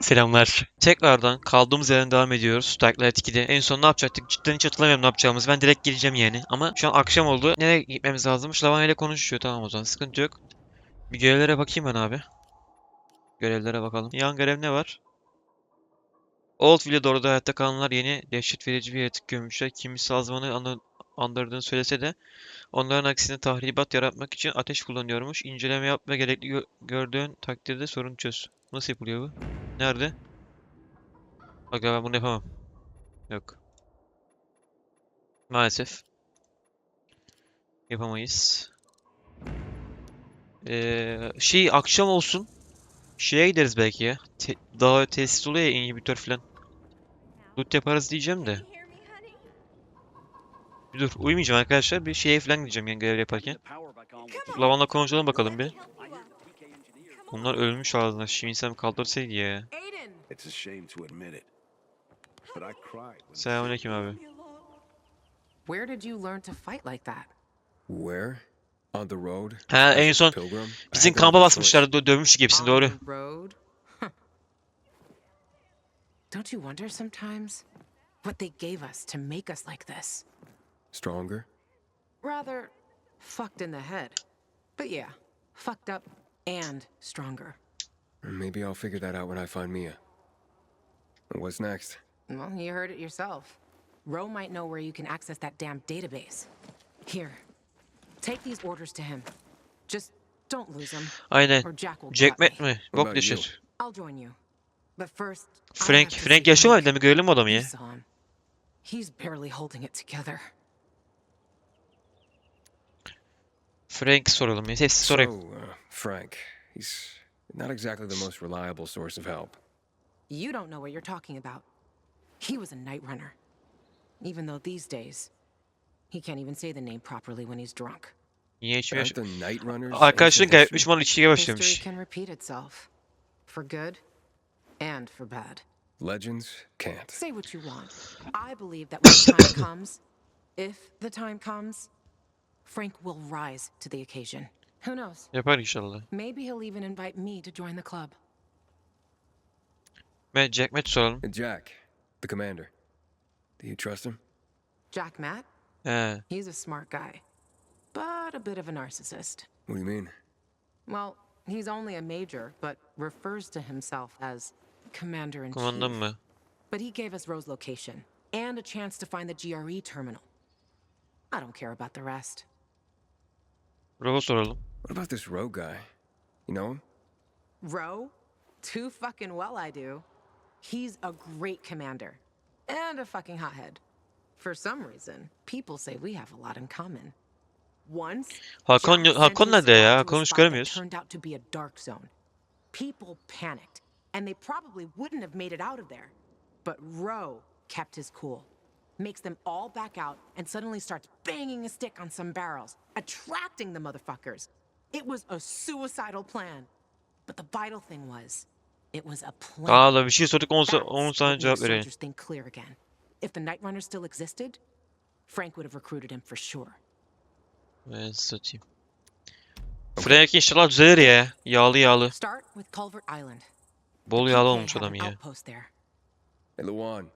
Selamlar. Tekrardan kaldığımız yerden devam ediyoruz. Dark Light 2'de. En son ne yapacaktık? Cidden hiç hatırlamıyorum ne yapacağımızı. Ben direkt gireceğim yani. Ama şu an akşam oldu. Nereye gitmemiz lazımmış? Lavanya ile konuşuyor. Tamam o zaman. Sıkıntı yok. Bir görevlere bakayım ben abi. Görevlere bakalım. Yan görev ne var? Old Villador'da hayatta kalanlar yeni dehşet verici bir yaratık görmüşler. Kimisi azmanı anı- andırdığını söylese de onların aksine tahribat yaratmak için ateş kullanıyormuş. İnceleme yap ve gerekli gö- gördüğün takdirde sorun çöz. Nasıl yapılıyor bu? Nerede? Bak ben bunu yapamam. Yok. Maalesef. Yapamayız. Ee, şey akşam olsun. Şeye gideriz belki ya. Te daha tesis oluyor ya inhibitör falan. Loot yaparız diyeceğim de. Bir dur uyumayacağım arkadaşlar. Bir şeye falan gideceğim yani görev yaparken. Lavanla konuşalım bakalım bir. Bunlar ölmüş ağzına. Şimdi insan kaldırsaydı ya. Aiden! It's a shame to admit it, but I cried when Selamünaleyküm abi. Where did you learn to fight like that? Where? On the road? Ha en son bizim kampa choice. basmışlardı. dö- Dövmüştük hepsini doğru. Don't you wonder sometimes what they gave us to make us like this? Stronger? Rather fucked in the head. But yeah, fucked up and stronger. Maybe I'll figure that out when I find Mia. What's next? Well, you heard it yourself. Ro might know where you can access that damn database. Here, take these orders to him. Just don't lose them, Aynen. or Jack will Jack. Matt mi? Bok düşür. I'll join you. But first, Frank, Frank yaşıyor mu bir görelim adamı ya? He's barely holding it together. Frank soralım ya. Sessiz sorayım. So, uh, Frank. He's not exactly the most reliable source of help. You don't know what you're talking about. He was a night runner. Even though these days, he can't even say the name properly when he's drunk. Niye içmiyor? Aren't the Night Runners Arkadaşını ancient kaybetmiş history? bana içkiye History başlamış. can repeat itself. For good and for bad. Legends can't. Say what you want. I believe that when the time comes, if the time comes, Frank will rise to the occasion. Who knows? Yapar inşallah. Maybe he'll even invite me to join the club. Ve Jack Matt soralım. Jack, the commander. Do you trust him? Jack Matt? He. He's a smart guy, but a bit of a narcissist. What do you mean? Well, he's only a major, but refers to himself as commander in Kumandan chief. mı? But he gave us Rose's location and a chance to find the GRE terminal. I don't care about the rest. Robo soralım. What about this rogue guy? You know him? Roe? Too fucking well, I do. He's a great commander and a fucking hothead. For some reason, people say we have a lot in common. Once, Hakan, Jack Hakan sent his nerede ya? squad to a Hakan'ı hiç spot göremiyoruz. Turned out to be a dark zone. People panicked, and they probably wouldn't have made it out of there. But Roe kept his cool. Makes them all back out and suddenly starts banging a stick on some barrels, attracting the motherfuckers. It was a suicidal plan. But the vital thing was, it was a plan. Aa da bir şey sorduk 10 That's 10 what saniye cevap verelim. think clear again. If the Night Runner still existed, Frank would have recruited him for sure. Ben satayım. Frank inşallah düzelir eh? ya. Yağlı yağlı. Start with Culvert Island. Bol PK yağlı olmuş had adam an ya. outpost there. Hey, Luan.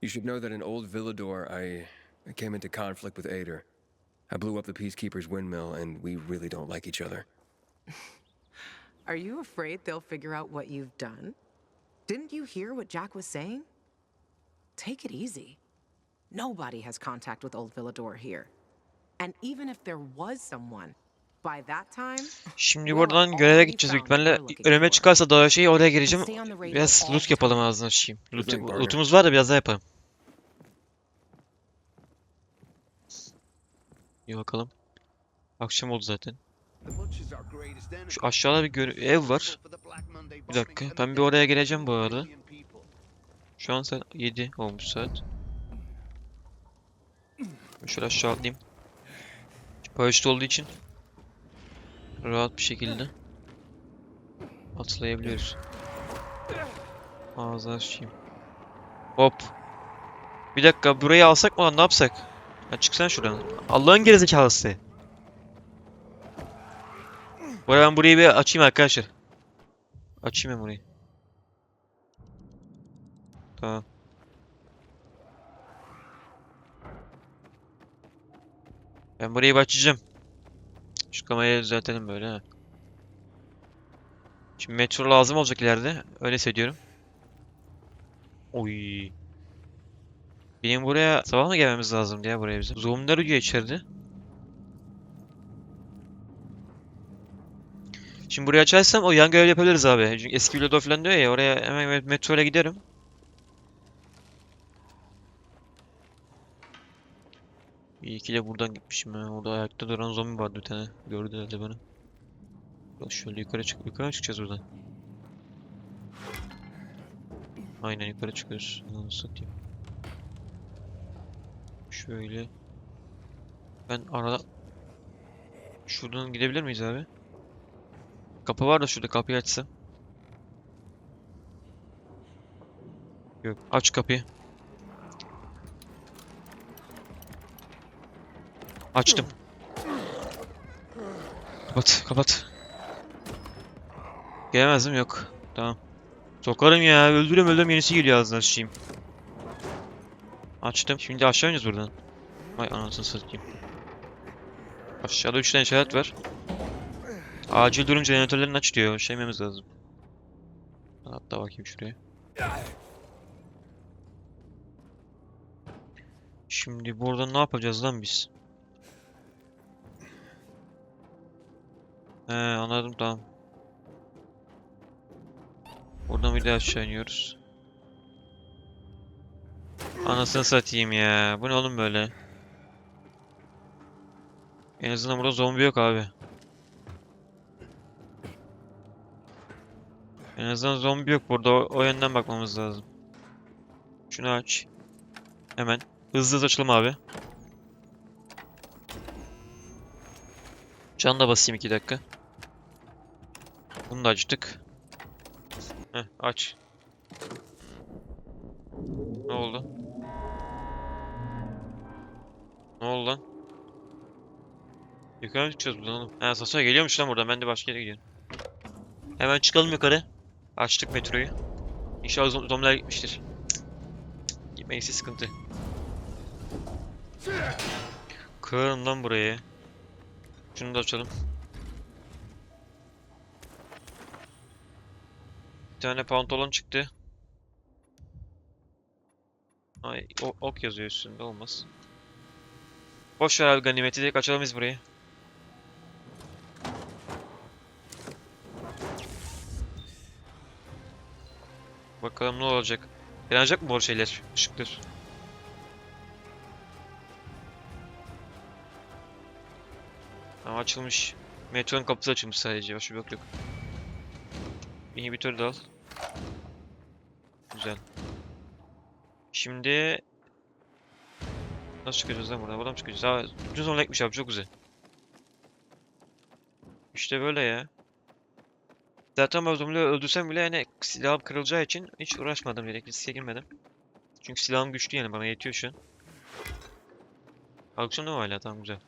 You should know that in Old Villador, I, I came into conflict with Ader. I blew up the Peacekeeper's windmill, and we really don't like each other. Are you afraid they'll figure out what you've done? Didn't you hear what Jack was saying? Take it easy. Nobody has contact with Old Villador here. And even if there was someone, by that time, Şimdi buradan göreve gideceğiz büyük ihtimalle. Önüme çıkarsa daha şey oraya gireceğim. Biraz loot yapalım ağzına açayım. Loot, lootumuz var da biraz daha yapalım. Bir bakalım. Akşam oldu zaten. Şu aşağıda bir gör- ev var. Bir dakika. Ben bir oraya geleceğim bu arada. Şu an saat 7 olmuş saat. Şöyle aşağı atlayayım. Paraşüt olduğu için rahat bir şekilde atlayabiliyoruz. Ağzı açayım. Hop. Bir dakika burayı alsak mı lan ne yapsak? Ya çıksana şuradan. Allah'ın gerizekalısı. Bu arada ben burayı bir açayım arkadaşlar. Açayım ben burayı. Tamam. Ben burayı başlayacağım. Şu kamerayı düzeltelim böyle ha. Şimdi metro lazım olacak ileride. Öyle hissediyorum. Oy. Benim buraya sabah mı gelmemiz lazım diye buraya bizim. Zoom'lar uyuyor içeride. Şimdi burayı açarsam o yan görev yapabiliriz abi. Çünkü eski Vlodor falan diyor ya oraya hemen met- metro ile giderim. İyi ki de buradan gitmişim ya. Orada ayakta duran zombi vardı bir tane. Gördü herhalde beni. Şöyle yukarı çık yukarı çıkacağız buradan? Aynen yukarı çıkıyoruz. Ananı satayım. Şöyle. Ben arada şuradan gidebilir miyiz abi? Kapı var da şurada kapıyı açsam. Yok. Aç kapıyı. Açtım. Kapat, kapat. Gelemezdim yok. Tamam. Sokarım ya. Öldürüyorum öldürüyorum yenisi geliyor ağzına sıçayım. Açtım. Şimdi aşağı iniyoruz buradan. Vay anasını satayım. Aşağıda 3 tane işaret var. Acil durum jeneratörlerini aç diyor. Şey yememiz lazım. Hatta bakayım şuraya. Şimdi burada ne yapacağız lan biz? He anladım tamam. Buradan bir daha aşağı iniyoruz. Anasını satayım ya. Bu ne oğlum böyle? En azından burada zombi yok abi. En azından zombi yok burada. O, o yönden bakmamız lazım. Şunu aç. Hemen. Hızlı hızlı açalım abi. Can da basayım 2 dakika. Bunu da açtık. Heh, aç. Ne oldu? Ne oldu lan? Yukarı mı çıkacağız buradan oğlum? Ha Sasuke geliyormuş lan buradan. Ben de başka yere gidiyorum. Hemen çıkalım yukarı. Açtık metroyu. İnşallah zom zombiler gitmiştir. Gitmeyse sıkıntı. Kırarım lan burayı. Şunu da açalım. Bir tane pantolon çıktı. Ay ok yazıyor üstünde olmaz. Boş ver abi ganimeti direkt açalım biz burayı. Bakalım ne olacak. Yanacak mı bu şeyler? Işıklar. Tamam açılmış. Metronun kapısı açılmış sadece. Başka bir yok yok. İnhibitörü de al. Güzel. Şimdi... Nasıl çıkacağız lan buradan? Buradan mı çıkacağız? Aa, bütün son ekmiş abi çok güzel. İşte böyle ya. Zaten zombileri öldürsem bile yani silahım kırılacağı için hiç uğraşmadım direkt riske girmedim. Çünkü silahım güçlü yani bana yetiyor şu an. Da mı hala? Tamam güzel.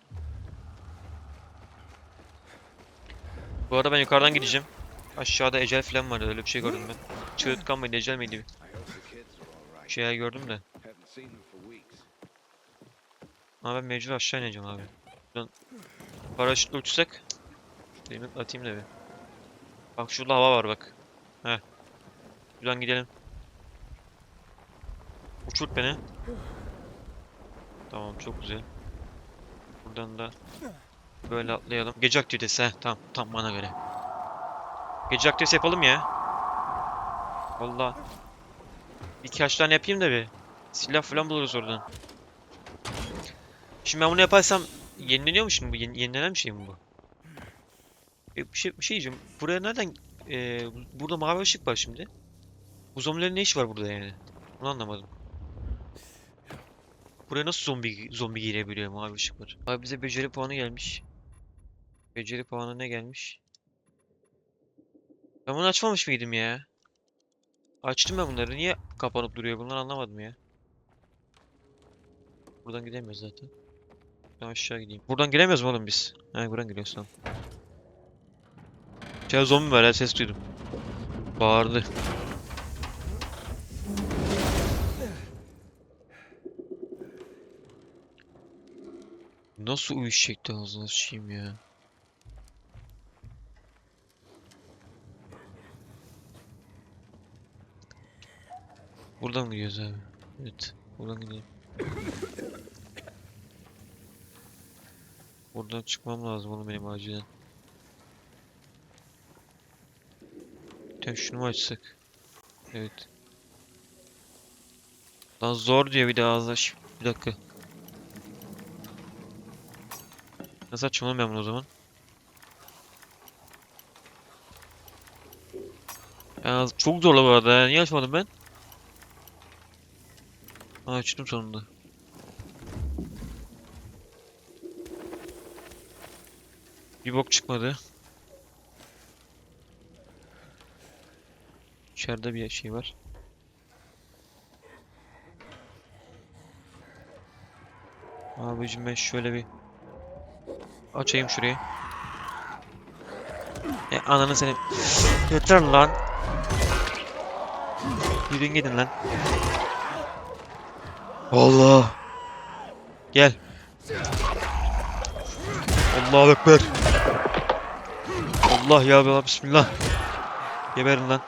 Bu arada ben yukarıdan gideceğim. Aşağıda ecel falan vardı öyle bir şey gördüm ben. Çığırtkan mıydı ecel miydi? Şeyler gördüm de. Haven't seen them for weeks. Ama ben mecbur aşağı ineceğim abi. Buradan paraşütle uçsak. Bir atayım da bir. Bak şurada hava var bak. Heh. Buradan gidelim. Uçurt beni. Tamam çok güzel. Buradan da böyle atlayalım. Gece aktivitesi heh tamam tam bana göre. Gece aktivitesi yapalım ya. Valla. Birkaç tane yapayım da bir. Silah falan buluruz oradan. Şimdi ben bunu yaparsam yenileniyor mu şimdi bu? Yeni, yenilenen bir şey mi bu? E, bir şey, bir şey diyeceğim. Buraya nereden... e, burada mavi ışık var şimdi. Bu zombilerin ne işi var burada yani? Bunu anlamadım. Buraya nasıl zombi zombi girebiliyor mavi ışık var? Abi bize beceri puanı gelmiş. Beceri puanı ne gelmiş? Ben bunu açmamış mıydım ya? Açtım ben bunları. Niye kapanıp duruyor bunlar anlamadım ya. Buradan gidemiyoruz zaten. Ben aşağı gideyim. Buradan giremiyoruz mu oğlum biz? He buradan giriyoruz tamam. Şey zombi var ya ses duydum. Bağırdı. Nasıl uyuşacaktı ağzına sıçayım ya. Buradan gidiyoruz abi. Evet. Buradan gidelim. Buradan çıkmam lazım oğlum benim acilen. Tem şunu mu açsak? Evet. Lan zor diyor bir ağzına şi- Bir dakika. Nasıl açayım oğlum ben bunu o zaman? Ya çok zorla bu arada. Niye açmadım ben? Ha açtım sonunda. Bir bok çıkmadı. İçeride bir şey var. Abicim ben şöyle bir açayım şurayı. E ananı seni. Yeter lan. Yürüyün gidin lan. Allah. Gel. Allahu Ekber. Allah ya Allah bismillah. Geberin lan.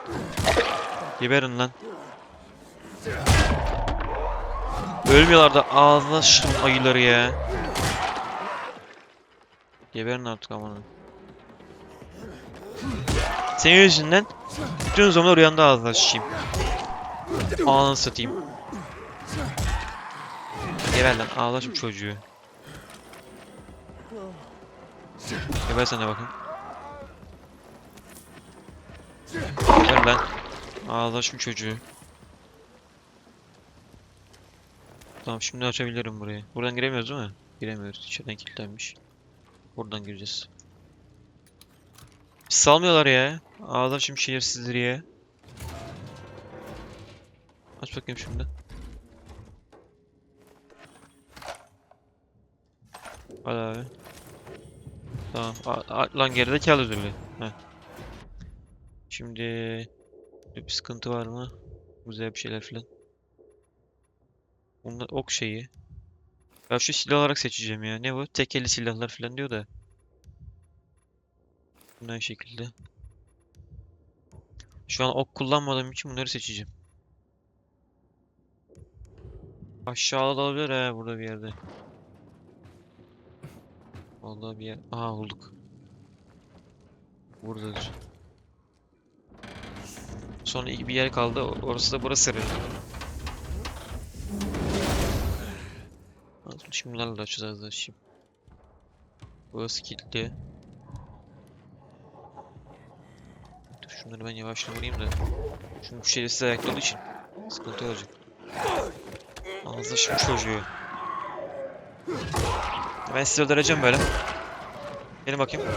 Geberin lan. Ölmüyorlar da ağzına sıçtım ayıları ya. Geberin artık aman. Senin yüzünden bütün zamanlar uyandı ağzına sıçayım. Ananı satayım. Geber lan ağla şu çocuğu. Geber de bakın. Geber lan. Ağla şu çocuğu. Tamam şimdi açabilirim burayı. Buradan giremiyoruz değil mi? Giremiyoruz. İçeriden kilitlenmiş. Buradan gireceğiz. Salmıyorlar ya. Ağlar şimdi şerefsizleri ya. Aç bakayım şimdi. Hadi abi. Tamam. A- lan geride kal özürlü. Heh. Şimdi bir sıkıntı var mı? Güzel bir şeyler filan. Bunlar ok şeyi. Ya şu silah olarak seçeceğim ya. Ne bu? Tekeli silahlar filan diyor da. Bunun şekilde. Şu an ok kullanmadığım için bunları seçeceğim. Aşağıda da olabilir he burada bir yerde. Vallahi bir yer. Aha bulduk. Buradadır. Sonra bir yer kaldı. Orası da burası herhalde. Şimdi bunlarla açacağız da şimdi. Burası kilitli. Dur şunları ben yavaşla vurayım da. Çünkü şerefsiz ayakta olduğu için sıkıntı olacak. Ağzına şimdi çocuğu. Ben sizi öldüreceğim böyle. Gelin bakayım.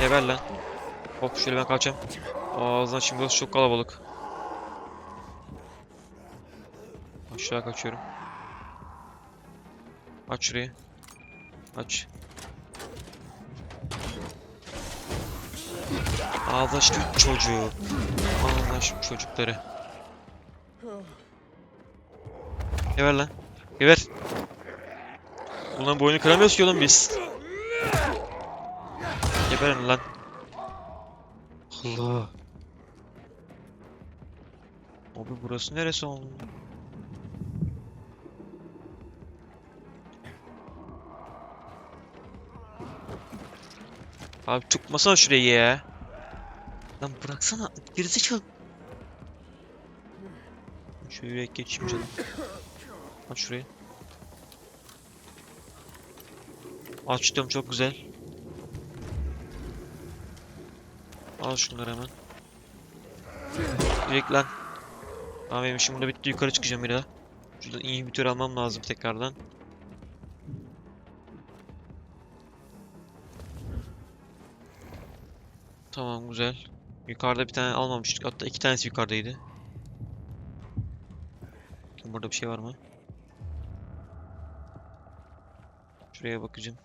Geber lan. Hop şöyle ben kaçacağım. Ağzına şimdi burası çok kalabalık. Aşağı kaçıyorum. Aç şurayı. Aç. Ağzına şu çocuğu. Ağzına şu çocukları. Geber lan. Geber. Bunların boynu kıramıyoruz ki oğlum biz. Geberin lan. Allah. Abi burası neresi oğlum? Abi tutmasana şurayı ya. Lan bıraksana. Gerizekalı. Şöyle geçeyim canım. Aç şurayı. Açtım çok güzel. Al şunları hemen. Direkt lan. Tamam benim işim burada bitti yukarı çıkacağım bir daha. Şuradan inhibitör almam lazım tekrardan. Tamam güzel. Yukarıda bir tane almamıştık. Hatta iki tanesi yukarıdaydı. Bakayım Burada bir şey var mı? Şuraya bakacağım.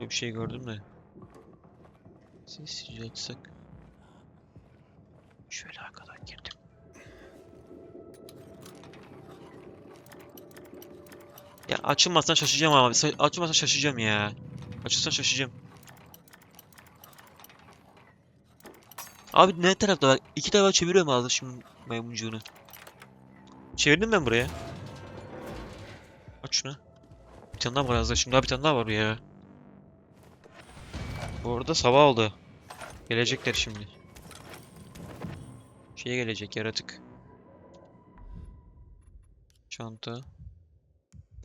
Bir şey gördüm de. Sessizce açsak. Şöyle arkadan girdim. Ya açılmazsan şaşacağım abi. Açılmazsan şaşacağım ya. Açılsa şaşacağım. Abi ne tarafta? İki tarafa çeviriyorum ağzı şimdi maymuncuğunu. Çevirdim ben buraya. Aç şunu. Bir tane daha var ağzı. Şimdi daha bir tane daha var ya. Bu arada sabah oldu. Gelecekler şimdi. Şeye gelecek yaratık. Çanta.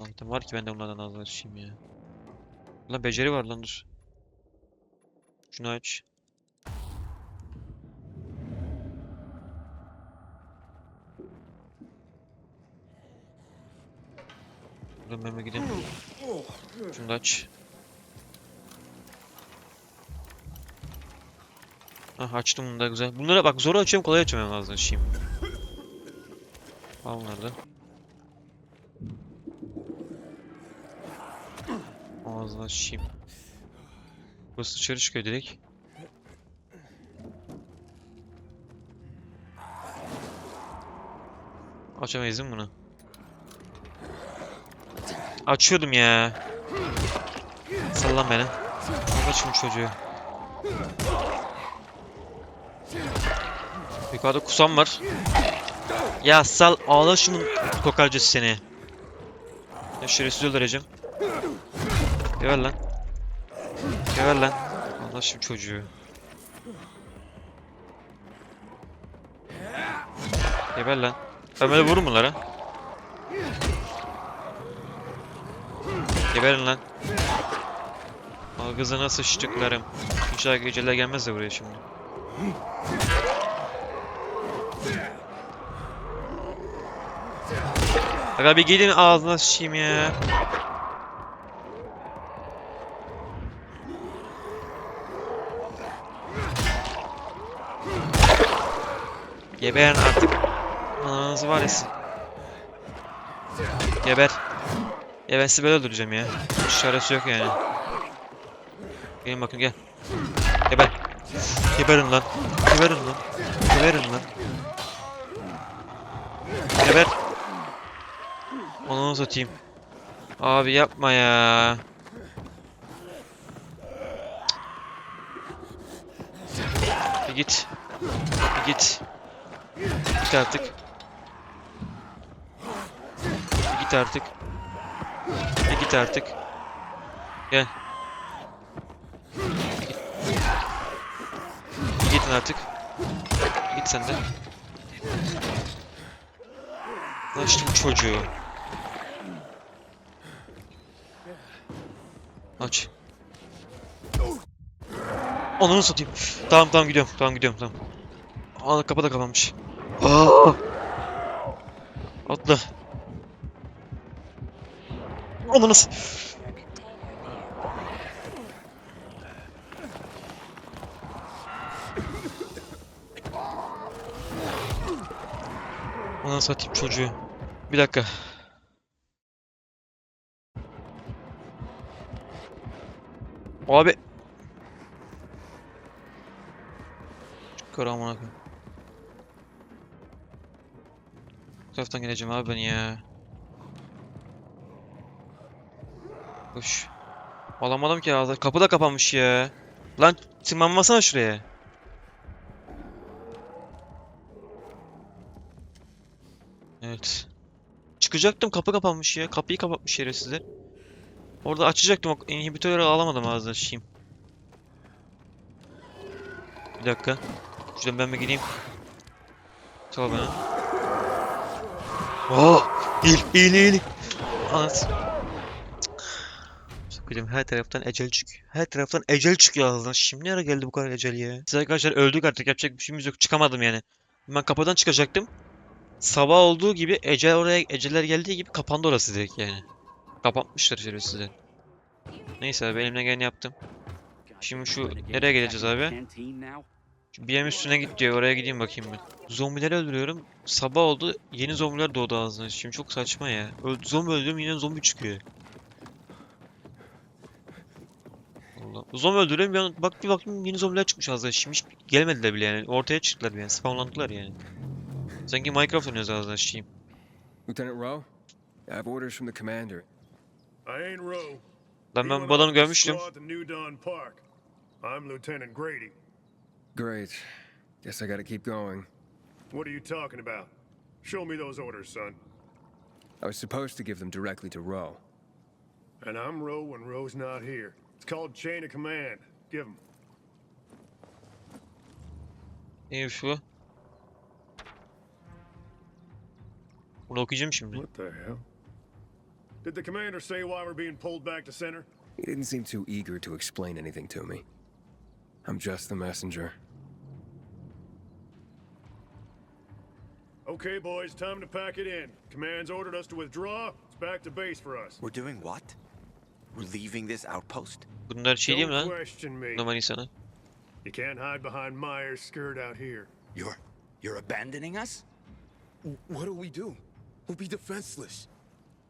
Item var ki ben de bunlardan az açayım ya. Lan beceri var lan dur. Şunu aç. Buradan ben gideyim. Şunu aç. Ah açtım bunu da güzel. Bunları bak zor açıyorum kolay açamıyorum lazım şimdi. Al bunları da. Ağzını açayım. Burası dışarı çıkıyor direkt. Açamayız değil mi bunu? Açıyordum ya. Sallan beni. Aç şunu çocuğu. Yukarıda kusam var. Ya sal ağla şunun kokarcası seni. Ya şerefsiz öldüreceğim. Geber lan. Geber lan. Allah şu çocuğu. Geber lan. Ben böyle vururum bunlara. Geberin lan. Ağzına sıçtıklarım. İnşallah geceler gelmez de buraya şimdi. Aga bir gidin ağzına sıçayım ya. Geberin artık. Ananızı var ya. Geber. Ya ben sizi böyle öldüreceğim ya. Hiç çaresi yok yani. Gelin bakın gel. Geber. Geberin lan. Geberin lan. Geberin lan. Geber. Onu satayım. Abi yapma ya. Bir git. Bir git. Git artık. Bir git artık. Bir git artık. Gel. Bir git. Bir gidin artık. Bir git sen de. Açtım çocuğu. Aç. Ananı satayım. Tamam tamam gidiyorum. Tamam gidiyorum tamam. Aa kapı da kapanmış. Aa! Atla. Ananı Ananı satayım çocuğu. Bir dakika. Abi. Çıkar amına koyayım. Bu taraftan geleceğim abi ben ya. Koş. Alamadım ki ağzı. Kapı da kapanmış ya. Lan tırmanmasana şuraya. Evet. Çıkacaktım kapı kapanmış ya. Kapıyı kapatmış şerefsizler. Orada açacaktım o inhibitörü alamadım ağzına şişeyim. Bir dakika. Şuradan ben bir gideyim. Sal bana. Oh! İyi, iyi, iyi. Anasını. Sokacağım her taraftan ecel çıkıyor. Her taraftan ecel çıkıyor ağzından. Şimdi nereye geldi bu kadar ecel ya? Siz arkadaşlar öldük artık yapacak bir şeyimiz yok. Çıkamadım yani. Ben kapıdan çıkacaktım. Sabah olduğu gibi ecel oraya eceller geldiği gibi kapandı orası direkt yani. Kapatmışlar şerefsizler. Neyse abi elimden geleni yaptım. Şimdi şu nereye geleceğiz abi? BM üstüne git diyor. Oraya gideyim bakayım ben. Zombileri öldürüyorum. Sabah oldu. Yeni zombiler doğdu ağzına. Şimdi çok saçma ya. Öl zombi öldürüyorum yine zombi çıkıyor. Allah. Zombi öldürüyorum an bak bir baktım yeni zombiler çıkmış ağzına. Şimdi hiç gelmediler bile yani. Ortaya çıktılar yani. Spawnlandılar yani. Sanki Minecraft oynuyoruz ağzına şişeyim. Lieutenant Rowe, I have orders from the commander. I ain't Rowe. Lan ben bu adamı görmüştüm. I'm Lieutenant Grady. Great. Guess I gotta keep going. What are you talking about? Show me those orders, son. I was supposed to give them directly to Roe. And I'm Rowe when Rowe's not here. It's called chain of command. Give him. Neymiş bu? Bunu okuyacağım şimdi. What the hell? Did the commander say why we're being pulled back to center? He didn't seem too eager to explain anything to me. I'm just the messenger. Okay, boys, time to pack it in. Command's ordered us to withdraw. It's back to base for us. We're doing what? We're leaving this outpost? Bunlar şey değil mi Don't lan? question me. Normal insanı. You can't hide behind Myers' skirt out here. You're you're abandoning us? What do we do? We'll be defenseless.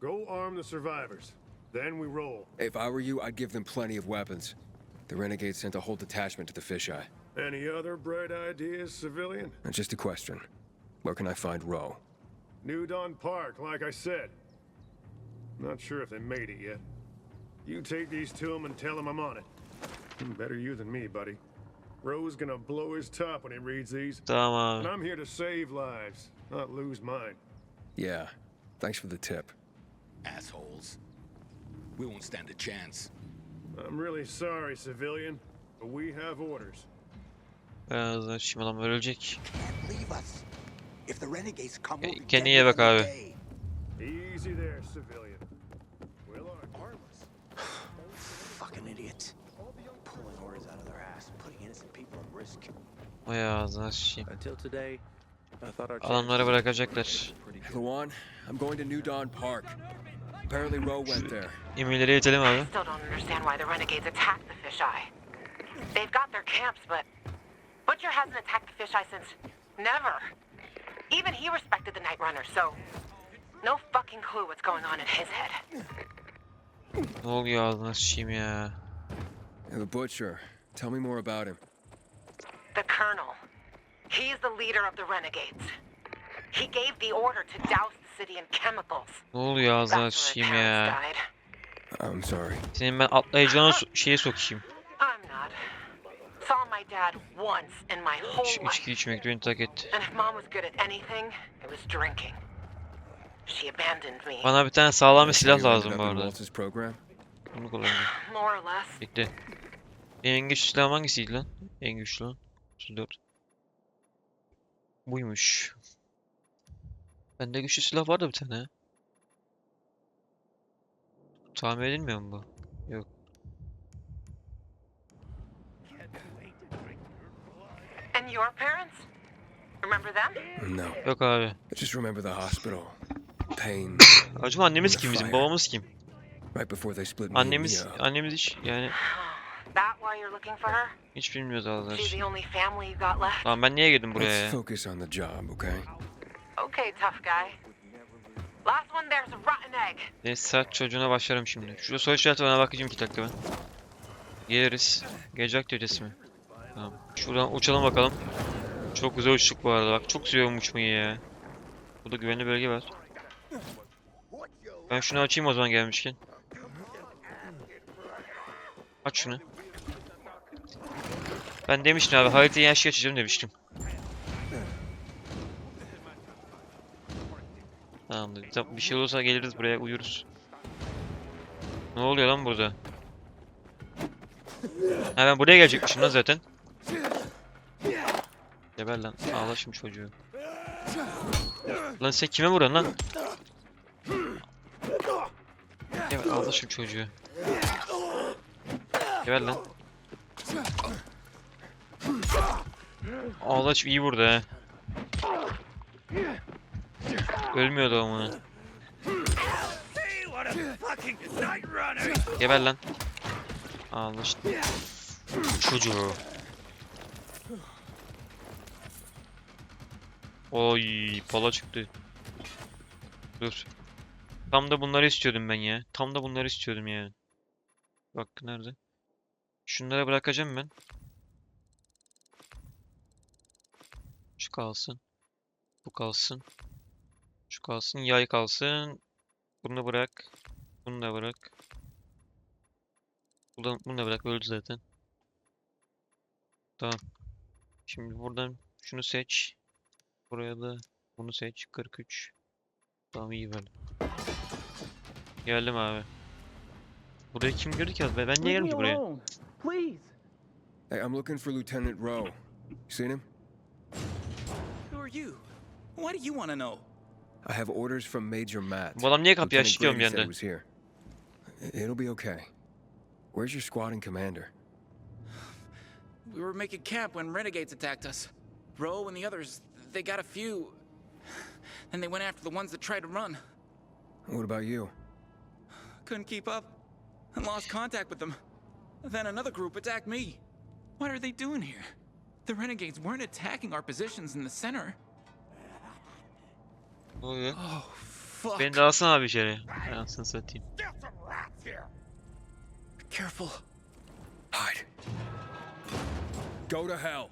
Go arm the survivors. Then we roll. If I were you, I'd give them plenty of weapons. The Renegade sent a whole detachment to the fisheye. Any other bright ideas, civilian? And just a question. Where can I find Roe? New Dawn Park, like I said. Not sure if they made it yet. You take these to him and tell him I'm on it. Better you than me, buddy. Roe's gonna blow his top when he reads these. Tamam uh, And. I'm here to save lives, not lose mine. Yeah. Thanks for the tip. Assholes. We won't stand a chance. I'm really sorry, civilian, but we have orders. Birazdan şimdi adam ölecek. Can't leave us. If the renegades come, we'll be Kendine dead iyi bak abi. day. Easy there, civilian. We'll arm. Fucking idiot. Pulling orders out of their ass, putting innocent people at risk. Vay ağzına sıçayım. Until today, I thought our Adamları chances bırakacaklar. were pretty good. Luan, I'm going to New Dawn Park. Apparently Roe went there. Emirleri yetelim abi. Still don't understand why the renegades attacked the fisheye. They've got their camps, but Butcher hasn't attacked the fisheye since never. Even he respected the Night Runner, so no fucking clue what's going on in his head. Ne oluyor ağzına sıçayım ya. And the butcher. Tell me more about him. The Colonel. He's the leader of the renegades. He gave the order to douse Ne oluyor ağzına sıçayım ya. I'm sorry. Senin ben atlayacağına so- şeye sokayım. I'm not. Saw my dad once in my whole Şu life. içki içmek beni tak etti. And if mom was good at anything, it was drinking. She abandoned me. Bana bir tane sağlam bir silah lazım bu arada. Bunu kullanacağım. More or less. Bekle. En güçlü silahım hangisiydi lan? En güçlü lan. 34. Buymuş. Bende güçlü silah vardı bir tane. Tamir edilmiyor mu bu? Yok. And your parents? Remember them? No. Yok abi. I just remember the hospital. Pain. Acaba annemiz kim bizim? Babamız kim? right before they split Annemiz, annemiz hiç yani That why you're looking for her? hiç bilmiyoruz ağzına. She's the only family you got left? Lan ben niye girdim buraya Let's focus on the job, okay? Okay, tough guy. Last one there's a rotten egg. Neyse saat çocuğuna başlarım şimdi. Şurada soru işareti ona bakacağım iki dakika ben. Geliriz. Gece aktivitesi mi? Tamam. Şuradan uçalım bakalım. Çok güzel uçtuk bu arada bak. Çok seviyorum uçmayı ya. Burada güvenli bölge var. Ben şunu açayım o zaman gelmişken. Aç şunu. Ben demiştim abi haritayı yaş açacağım demiştim. Tamamdır. Tam Bir şey olursa geliriz buraya uyuruz. Ne oluyor lan burada? Ha ben buraya gelecekmişim lan zaten. Geber lan. Ağla şimdi çocuğu. Lan sen kime vuruyorsun lan? Geber ağla şimdi çocuğu. Geber lan. Ağla iyi vurdu ha. Ölmüyordu ama. Geber lan. Ağla işte. Çocuğu. Oy, pala çıktı. Dur. Tam da bunları istiyordum ben ya. Tam da bunları istiyordum ya. Bak nerede? Şunları bırakacağım ben. Şu kalsın. Bu kalsın. Şu kalsın. Yay kalsın. Bunu da bırak. Bunu da bırak. Buradan bunu da bırak öldü zaten. Tamam. Şimdi buradan şunu seç. Buraya da bunu seç. 43. Tamam iyi böyle. Geldim abi. Buraya kim girdi ki? Ben, ben niye geldim ki buraya? Please. Hey, I'm looking for Lieutenant Rowe. You seen him? Who are you? What do you want to know? I have orders from Major Matt. Bu adam niye kapıyı Lieutenant açtı ki oğlum bir Grady said anda? he was here. It'll be okay. Where's your squad and commander? We were making camp when renegades attacked us. Roe and the others, they got a few. Then they went after the ones that tried to run. What about you? Couldn't keep up and lost contact with them. Then another group attacked me. What are they doing here? The renegades weren't attacking our positions in the center. Ne oluyor? Oh, fuck. Beni de alsana abi içeri. Anasını satayım. Careful. Hide. Go to hell.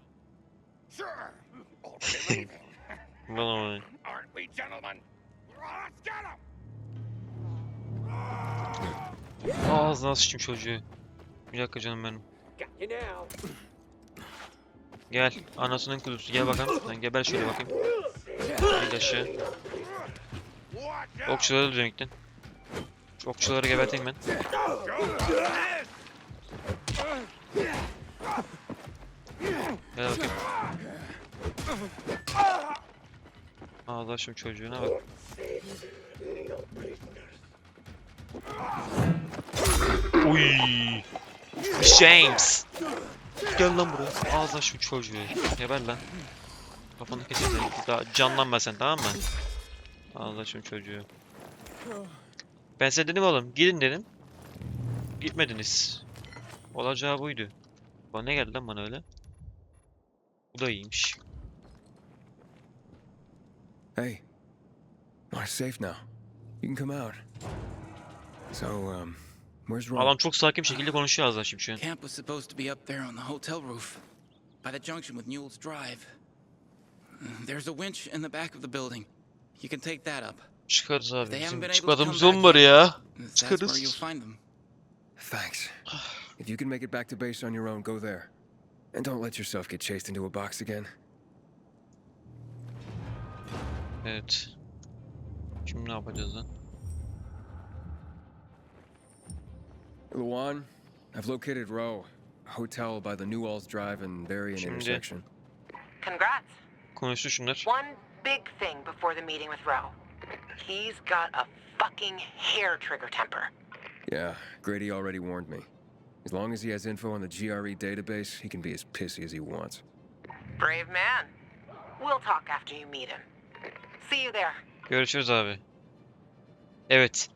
Ulan ama. Aren't we gentlemen? Let's get him! Ağzına sıçayım çocuğu. Bir dakika canım benim. Gel. Anasının kuzusu. Gel bakalım. Sen geber şöyle bakayım. Gel aşağı. Okçuları gittin. Şu okçuları geberteyim ben. Gel bakayım. Şu çocuğuna bak. Uy. James. Gel lan buraya. Ağzına şu çocuğu. Geber lan. Kafanı keselim. Daha canlanma sen tamam mı? Şu çocuğu. Ben size dedim oğlum. Gidin dedim. Gitmediniz. Olacağı buydu. Bana ne geldi lan bana öyle? Bu da iyiymiş. Hey. We're safe now. You can come out. So, um, where's Rowe? Adam çok sakin bir şekilde konuşuyor ağzına şimdi şu an. Camp was supposed to be up there on the hotel roof, by the junction with Newell's Drive. There's a winch in the back of the building. You can take that up. Çıkarız abi. They haven't Bizim been able to çıkmadığımız come yol back var yet. ya. That's where Çıkarız. you'll find them. Thanks. If you can make it back to base on your own, go there. And don't let yourself get chased into a box again. Evet. Şimdi ne yapacağız lan? Luan, I've located Rowe. A hotel by the Newalls Drive and Berrien intersection. Congrats. Konuştu şunlar. One big thing before the meeting with Roe. He's got a fucking hair trigger temper. Yeah, Grady already warned me. As long as he has info on the GRE database, he can be as pissy as he wants. Brave man. We'll talk after you meet him. See you there. Görüşürüz abi. Evet.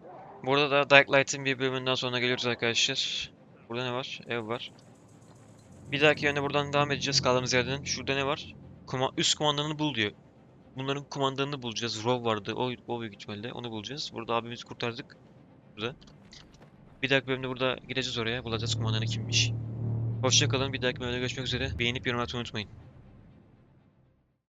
Burada da Dark Light'ın bir bölümünden sonra geliyoruz arkadaşlar. Burada ne var? Ev var. Bir dahaki yönde buradan devam edeceğiz kaldığımız yerden. Şurada ne var? Kuma üst kumandanını bul diyor. Bunların kumandanını bulacağız. Rov vardı. O, o büyük ihtimalle. Onu bulacağız. Burada abimizi kurtardık. Burada. Bir dahaki bölümde burada gideceğiz oraya. Bulacağız kumandanı kimmiş. Hoşçakalın. Bir dahaki bölümde görüşmek üzere. Beğenip yorum atmayı unutmayın.